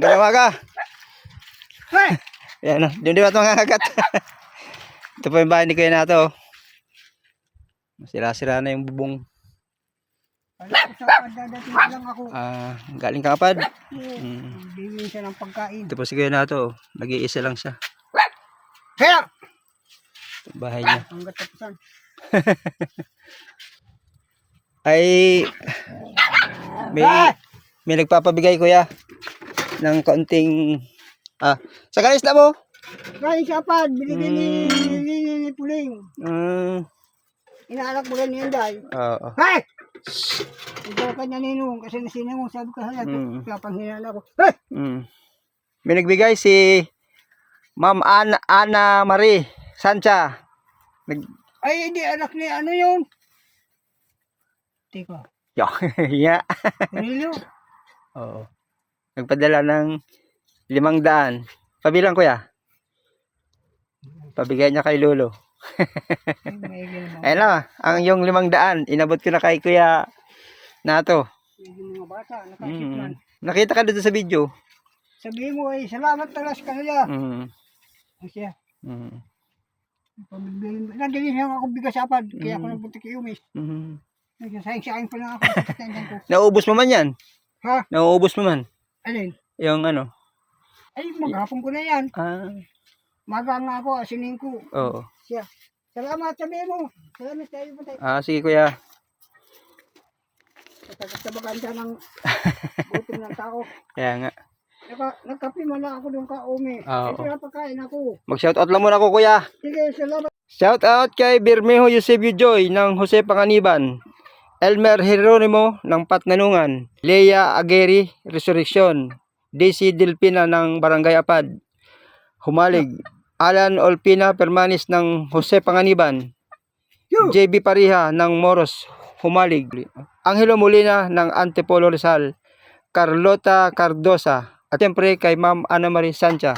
Umaga. Hey! Yan. Doon di ba ito mga kagat? ito po yung bahay ni Kuya Nato. Sira-sira na yung bubong. Ah, galing kapad. Mm. Bibili siya ng pagkain. Ito po si Kuya Nato. Nag-iisa lang siya. Kaya! Bahay niya. Hanggat tapusan. Ay, may, Ah! may nagpapabigay kuya ng kaunting, ah, sa kalis na mo? Kaya siya pa, binigyan ni, Hmm. ni, ni, ni Puling. Mm, Inaalak mo rin niyan dahil. oo. Hey! Ito ka niya ninong kasi nasina mo sabi ko hala. Hmm. Kaya panghinaan ako. Hey! Mm. May nagbigay si Ma'am Ana, Ana Marie Sancha. Nag, Ay, hindi anak ni ano yun? Teka, yo, yeah. Cornelio. Oo. Nagpadala ng limang daan. Pabilang kuya. Pabigay niya kay Lolo. Ayun lang, ang yung limang daan, inabot ko na kay Kuya Nato. Yung mga bata. Mm. Nakita ka dito sa video. Sabihin mo ay salamat talas kanila. Mm. Kasi, Mm. Nandiyan siya ako bigas apad. Kaya ako Hmm. nagpunta kay Umis. Mm. Nagsasayang-sayang pa lang ako. Nauubos mo man yan. Ha? Nauubos mo man. Alin? Yung ano. Ay, maghapon ko na yan. Ah, Maga nga ako, asinin ko. oo. Siya. Salamat, sabihin mo. Salamat tayo tayo. Ah, sige kuya. Sa baganda ng gutom ng tao. Kaya nga. Naka, nagkape man lang ako doon ka, Umi. Oo. Ito na pagkain ako. Mag-shoutout lang muna ako kuya. Sige, salamat. Shout out kay Birmejo Eusebio Joy ng Jose Panganiban. Elmer Jeronimo ng Patnanungan. Leia Agueri Resurrection. DC Delpina ng Barangay Apad. Humalig. Alan Olpina Permanis ng Jose Panganiban. JB Pariha ng Moros Humalig. Angelo Molina ng Antipolo Rizal. Carlota Cardosa. At siyempre kay Ma'am Ana Marie Sancha